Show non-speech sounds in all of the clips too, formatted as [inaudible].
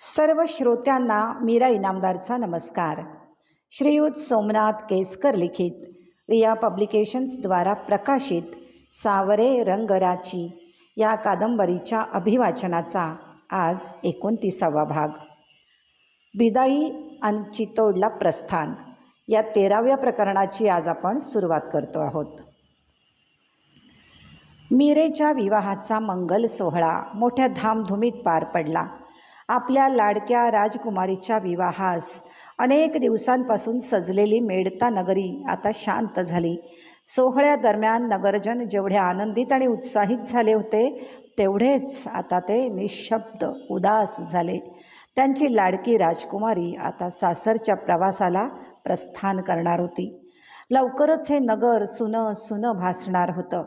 सर्व श्रोत्यांना मीरा इनामदारचा नमस्कार. श्रीयुत सोमनाथ केसकर लिखित रिया पब्लिकेशन्सद्वारा प्रकाशित सावरे रंगराची या कादंबरीच्या अभिवाचनाचा आज एकोणतीसावा भाग. बिदाई आणि चितोडला प्रस्थान या तेराव्या प्रकरणाची आज आपण सुरुवात करतो आहोत. मीरेच्या विवाहाचा मंगल सोहळा मोठ्या धामधुमीत पार पडला. आपल्या लाडक्या राजकुमारीच्या विवाहास. अनेक दिवसांपासून सजलेली मेडता नगरी आता शांत झाली. सोहळ्यादरम्यान नगरजन जेवढे आनंदित आणि उत्साहित झाले होते तेवढेच आता ते निशब्द उदास झाले. त्यांची लाडकी राजकुमारी आता सासरच्या प्रवासाला प्रस्थान करणार होती. लवकरच हे नगर सुनं सुनं भासणार होतं.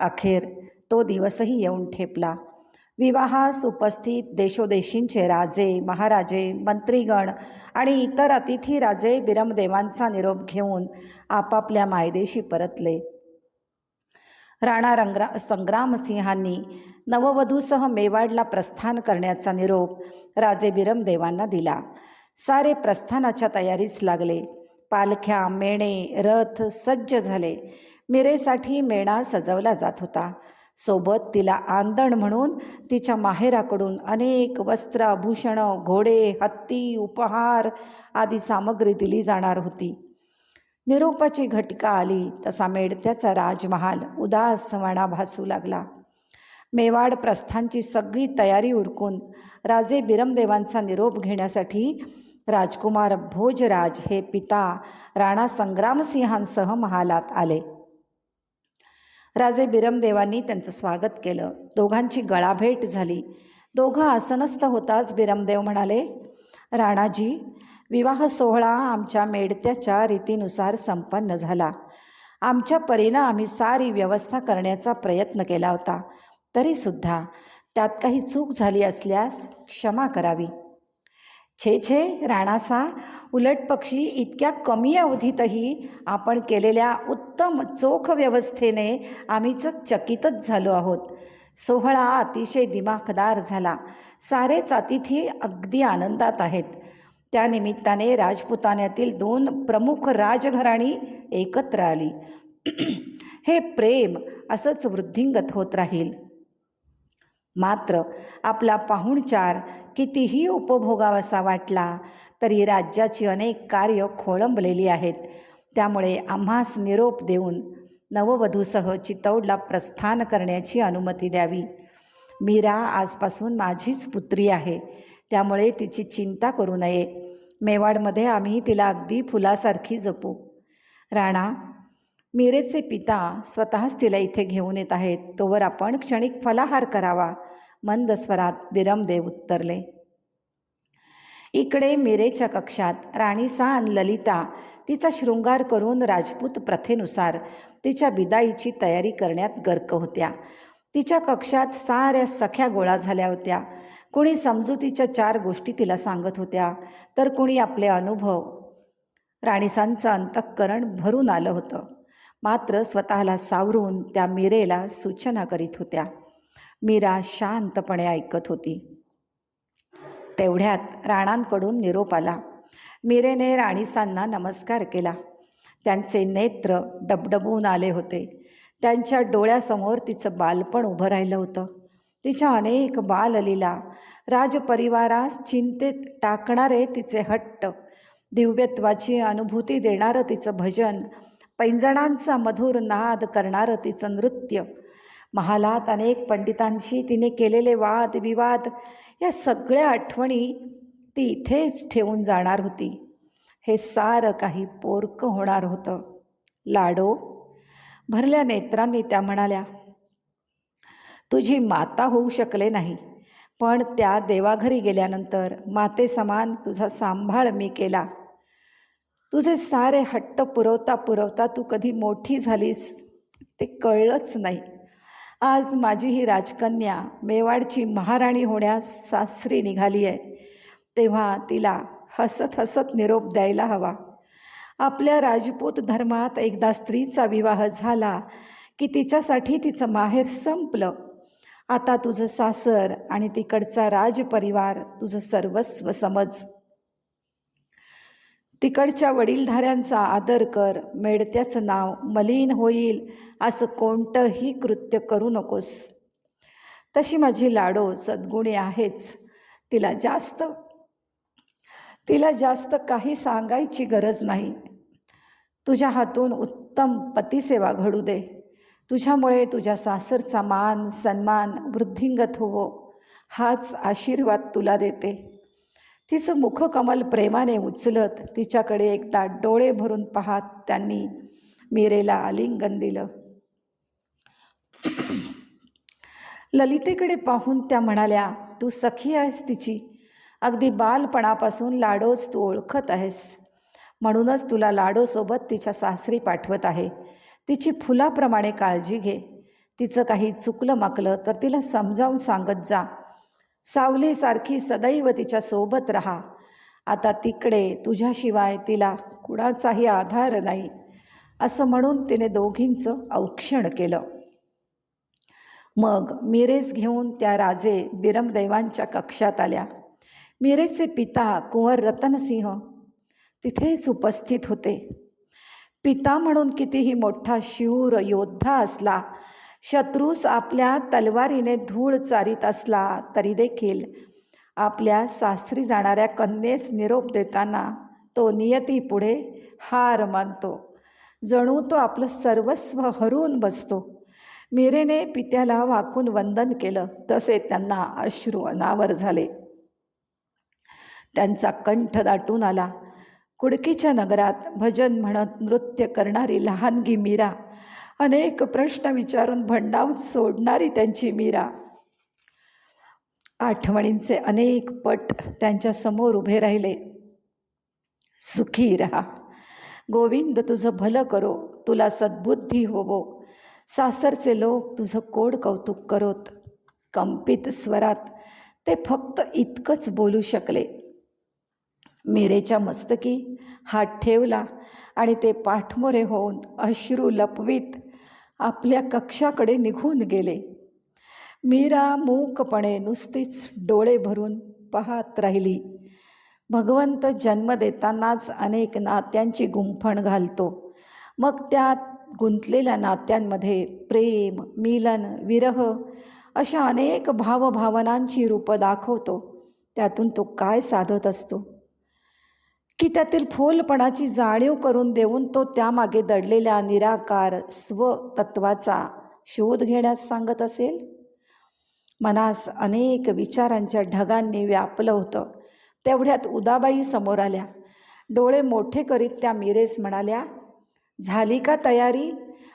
अखेर तो दिवसही येऊन ठेपला. विवाहास उपस्थित देशोदेशींचे राजे महाराजे मंत्रीगण आणि इतर अतिथी राजे बिरमदेवांचा निरोप घेऊन आपापल्या मायदेशी परतले. राणा रंगरा संग्रामसिंहांनी नववधूसह मेवाडला प्रस्थान करण्याचा निरोप राजे बिरमदेवांना दिला. सारे प्रस्थानाच्या तयारीस लागले. पालख्या मेणे रथ सज्ज झाले. मिरेसाठी मेणा सजवला जात होता. सोबत तिला आंदण म्हणून तिच्या माहेराकडून अनेक वस्त्र आभूषणं घोडे हत्ती उपहार आदी सामग्री दिली जाणार होती. निरोपाची घटका आली तसा मेडत्याचा राजमहाल उदासवाणा भासू लागला. मेवाड प्रस्थानची सगळी तयारी उरकून राजे बिरमदेवांचा निरोप घेण्यासाठी राजकुमार भोजराज हे पिता राणा संग्रामसिंहांसह महालात आले. राजे बिरमदेवांनी त्यांचं स्वागत केलं. दोघांची गळाभेट झाली. दोघं आसनस्थ होताच बिरमदेव म्हणाले राणाजी विवाह सोहळा आमच्या मेडत्याच्या रीतीनुसार संपन्न झाला. आमच्या परीनं आम्ही सारी व्यवस्था करण्याचा प्रयत्न केला होता. तरीसुद्धा त्यात काही चूक झाली असल्यास क्षमा करावी. छे छे राणासा उलट पक्षी इतक्या कमी अवधीतही आपण केलेल्या उत्तम चोख व्यवस्थेने आम्हीच चकितच झालो आहोत. सोहळा अतिशय दिमाखदार झाला. सारेच अतिथी अगदी आनंदात आहेत. त्यानिमित्ताने राजपुतान्यातील दोन प्रमुख राजघराणी एकत्र आली. [clears throat] हे प्रेम असंच वृद्धिंगत होत राहील. मात्र आपला पाहुणचार कितीही उपभोगावासा वाटला तरी राज्याची अनेक कार्य खोळंबलेली आहेत. त्यामुळे आम्हास निरोप देऊन नववधूसह चितौडला प्रस्थान करण्याची अनुमती द्यावी. मीरा आजपासून माझीच पुत्री आहे त्यामुळे तिची चिंता करू नये. मेवाडमध्ये आम्ही तिला अगदी फुलासारखी जपू. राणा मीरेचे पिता स्वतःच तिला इथे घेऊन येत आहेत. तोवर आपण क्षणिक फलाहार करावा. मंद स्वरात विरमदेव उत्तरले. इकडे मिरेच्या कक्षात राणी सान ललिता तिचा शृंगार करून राजपूत प्रथेनुसार तिच्या बिदाईची तयारी करण्यात गर्क होत्या. तिच्या कक्षात साऱ्या सख्या गोळा झाल्या होत्या. कुणी समजुतीच्या चार गोष्टी तिला सांगत होत्या. तर कुणी आपले अनुभव. राणीसांचं अंतःकरण भरून आलं होतं. मात्र स्वतःला सावरून त्या मीरेला सूचना करीत होत्या. मीरा शांतपणे ऐकत होती. तेवढ्यात राणांकडून निरोप आला. मीरेने राणीसांना नमस्कार केला. त्यांचे नेत्र डबडबून आले होते. त्यांच्या डोळ्यासमोर तिचं बालपण उभं राहिलं होतं. तिच्या अनेक बाललीला राजपरिवारास चिंतेत टाकणारे तिचे हट्ट दिव्यत्वाची अनुभूती देणारं तिचं भजन पैंजणांचा मधुर नाद करणारं तिचं नृत्य. महालात अनेक पंडितांशी तिने केलेले वाद विवाद या सगळ्या आठवणी ती इथेच ठेवून जाणार होती. हे सारं काही पोरकं होणार होतं. लाडो भरल्या नेत्रांनी त्या म्हणाल्या तुझी माता होऊ शकले नाही पण त्या देवाघरी गेल्यानंतर मातेसमान तुझा सांभाळ मी केला. तुझे सारे हट्ट पुरवता पुरवता तू कधी मोठी झालीस ते कळलंच नाही. आज माझी ही राजकन्या मेवाडची महाराणी होण्यास सासरी निघाली आहे तेव्हा तिला हसत हसत निरोप द्यायला हवा. आपल्या राजपूत धर्मात एकदा स्त्रीचा विवाह झाला की तिच्यासाठी तिचं माहेर संपलं. आता तुझं सासर आणि तिकडचा राजपरिवार तुझं सर्वस्व समज. तिकडच्या वडीलधाऱ्यांचा आदर कर मेडत्याचं नाव मलिन होईल असं कोणतंही कृत्य करू नकोस. तशी माझी लाडो सद्गुणी आहेच. तिला जास्त तिला जास्त काही सांगायची गरज नाही. तुझ्या हातून उत्तम पतिसेवा घडू दे. तुझ्यामुळे तुझ्या सासरचा मान सन्मान वृद्धिंगत होवो. हाच आशीर्वाद तुला देते. तिचं मुखकमल प्रेमाने उचलत तिच्याकडे एकदा डोळे भरून पाहत त्यांनी मीरेला आलिंगन दिलं. [clears throat] ललितेकडे पाहून त्या म्हणाल्या तू सखी आहेस तिची. अगदी बालपणापासून लाडोच तू ओळखत आहेस. म्हणूनच तुला लाडोसोबत तिच्या सासरी पाठवत आहे. तिची फुलाप्रमाणे काळजी घे. तिचं काही चुकलं माकलं तर तिला समजावून सांगत जा. सावलीसारखी सदैव तिच्या सोबत राहा. आता तिकडे तुझ्याशिवाय तिला कुणाचाही आधार नाही असं म्हणून तिने दोघींचं औक्षण केलं. मग मिरेस घेऊन त्या राजे बिरमदेवांच्या कक्षात आल्या. मिरेचे पिता कुंवर रतनसिंह तिथेच उपस्थित होते. पिता म्हणून कितीही मोठा शूर योद्धा असला शत्रूस आपल्या तलवारीने धूळ चारित असला तरी देखील आपल्या सासरी जाणाऱ्या कन्येस निरोप देताना तो नियतीपुढे हार मानतो. जणू तो आपलं सर्वस्व हरवून बसतो. मीरेने पित्याला वाकून वंदन केलं. तसे त्यांना अश्रू अनावर झाले. त्यांचा कंठ दाटून आला. कुडकीच्या नगरात भजन म्हणत नृत्य करणारी लहानगी मीरा अनेक प्रश्न विचारून भंडावून सोडणारी त्यांची मीरा. आठवणींचे अनेक पट त्यांच्यासमोर उभे राहिले. सुखी रहा. गोविंद तुझं भलं करो. तुला सद्बुद्धी होवो. सासरचे लोक तुझं कोड कौतुक करोत. कंपित स्वरात ते फक्त इतकंच बोलू शकले. मीरेच्या मस्तकी हात ठेवला आणि ते पाठमोरे होऊन अश्रू लपवीत आपल्या कक्षाकडे निघून गेले. मीरा मूकपणे नुसतीच डोळे भरून पाहत राहिली. भगवंत जन्म देतानाच अनेक नात्यांची गुंफण घालतो. मग त्यात गुंतलेल्या नात्यांमध्ये प्रेम मिलन विरह अशा अनेक भावभावनांची रूपं दाखवतो. त्यातून तो काय साधत असतो? की त्यातील फोलपणाची जाणीव करून देऊन तो त्यामागे दडलेल्या निराकार स्वतत्वाचा शोध घेण्यास सांगत असेल? मनास अनेक विचारांच्या ढगांनी व्यापलं होतं. तेवढ्यात उदाबाई समोर आल्या. डोळे मोठे करीत त्या मिरेस म्हणाल्या झाली का तयारी?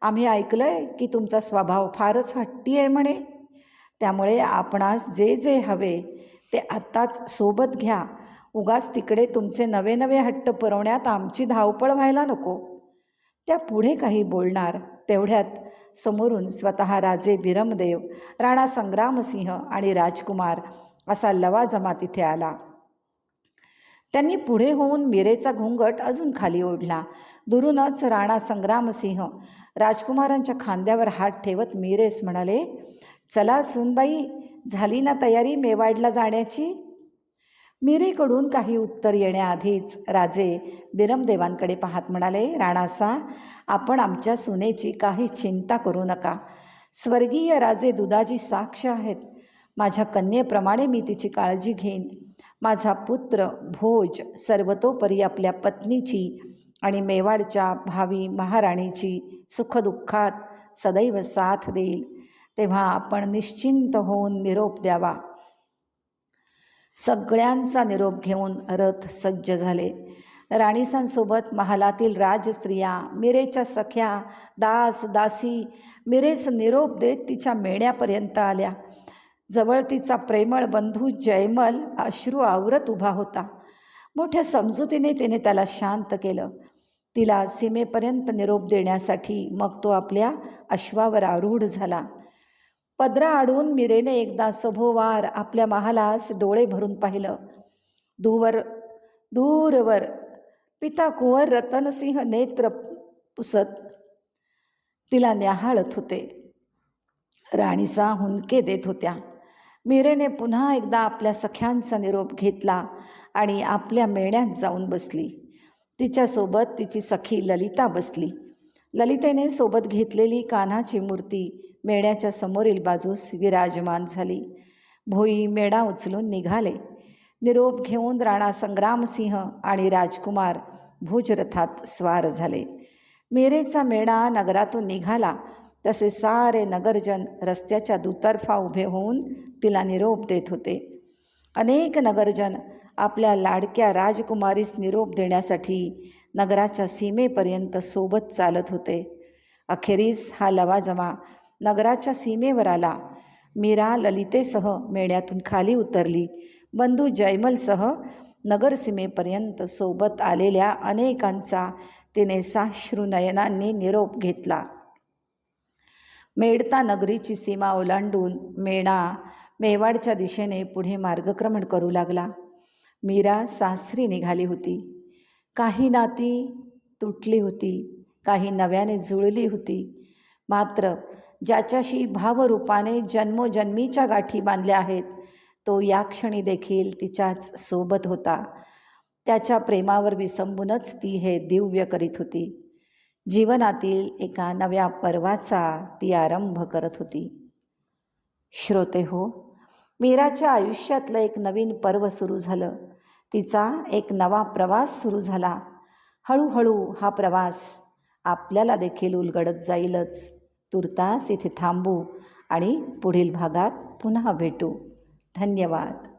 आम्ही ऐकलं आहे की तुमचा स्वभाव फारच हट्टी आहे म्हणे. त्यामुळे आपणास जे जे हवे ते आत्ताच सोबत घ्या. उगाच तिकडे तुमचे नवे नवे हट्ट पुरवण्यात आमची धावपळ व्हायला नको. त्या पुढे काही बोलणार तेवढ्यात समोरून स्वतः राजे बिरमदेव राणा संग्रामसिंह आणि राजकुमार असा लवाजमा तिथे आला. त्यांनी पुढे होऊन मिरेचा घुंगट अजून खाली ओढला. दुरूनच राणा संग्रामसिंह राजकुमारांच्या खांद्यावर हात ठेवत मिरेस म्हणाले चला सुनबाई झाली ना तयारी मेवाडला जाण्याची? मीरेकडून काही उत्तर येण्याआधीच राजे बिरमदेवांकडे पाहत म्हणाले राणासा आपण आमच्या सुनेची काही चिंता करू नका. स्वर्गीय राजे दुधाजी साक्ष आहेत. माझ्या कन्येप्रमाणे मी तिची काळजी घेईन. माझा पुत्र भोज सर्वतोपरी आपल्या पत्नीची आणि मेवाडच्या भावी महाराणीची सुखदुःखात सदैव साथ देईल. तेव्हा आपण निश्चिंत होऊन निरोप द्यावा. सगळ्यांचा निरोप घेऊन रथ सज्ज झाले. राणीसांसोबत महालातील राजस्त्रिया मिरेच्या सख्या दास दासी मिरेस निरोप देत तिच्या मेण्यापर्यंत आल्या. जवळ तिचा प्रेमळ बंधू जयमल अश्रू आवरत उभा होता. मोठ्या समजुतीने तिने त्याला शांत केलं. तिला सीमेपर्यंत निरोप देण्यासाठी मग तो आपल्या अश्वावर आरूढ झाला. पदरा आडून मिरेने एकदा सभोवार आपल्या महालास डोळे भरून पाहिलं. दूवर दूरवर पिता कुंवर रतनसिंह नेत्र पुसत तिला न्याहाळत होते. राणीसा हुंदके देत होत्या. मीरेने पुन्हा एकदा आपल्या सख्यांचा निरोप घेतला आणि आपल्या मेण्यात जाऊन बसली. तिच्यासोबत तिची सखी ललिता बसली. ललितेने सोबत घेतलेली कान्हाची मूर्ती मेढ्याच्या समोरील बाजूस विराजमान झाली. भोई मेढा उचलून निघाले. निरोप घेऊन राणा संग्रामसिंह आणि राजकुमार भुजरथात स्वार झाले. मेरेचा मेढा नगरातून निघाला. तसे सारे नगरजन रस्त्याच्या दुतर्फा उभे होऊन तिला निरोप देत होते. अनेक नगरजन आपल्या लाडक्या राजकुमारीस निरोप देण्यासाठी नगराच्या सीमेपर्यंत सोबत चालत होते. अखेरीस हा लवाजमा नगराच्या सीमेवर आला मीरा ललितेसह मेळ्यातून खाली उतरली. बंधू जयमलसह नगरसीमेपर्यंत सोबत आलेल्या अनेकांचा तिने साश्रू नयनांनी निरोप घेतला. मेडता नगरीची सीमा ओलांडून मेणा मेवाडच्या दिशेने पुढे मार्गक्रमण करू लागला. मीरा सासरी निघाली होती. काही नाती तुटली होती काही नव्याने जुळली होती. मात्र ज्याच्याशी भावरूपाने जन्मोजन्मीच्या गाठी बांधल्या आहेत तो या क्षणी देखील तिच्याच सोबत होता. त्याच्या प्रेमावर विसंबूनच ती हे दिव्य करीत होती. जीवनातील एका नव्या पर्वाचा ती आरंभ करत होती. श्रोते हो मीराच्या आयुष्यातलं एक नवीन पर्व सुरू झालं. तिचा एक नवा प्रवास सुरू झाला. हळूहळू हा प्रवास आपल्याला देखील उलगडत जाईलच. तुर्तास इथे थांबू आणि पुढील भागात पुन्हा भेटू. धन्यवाद.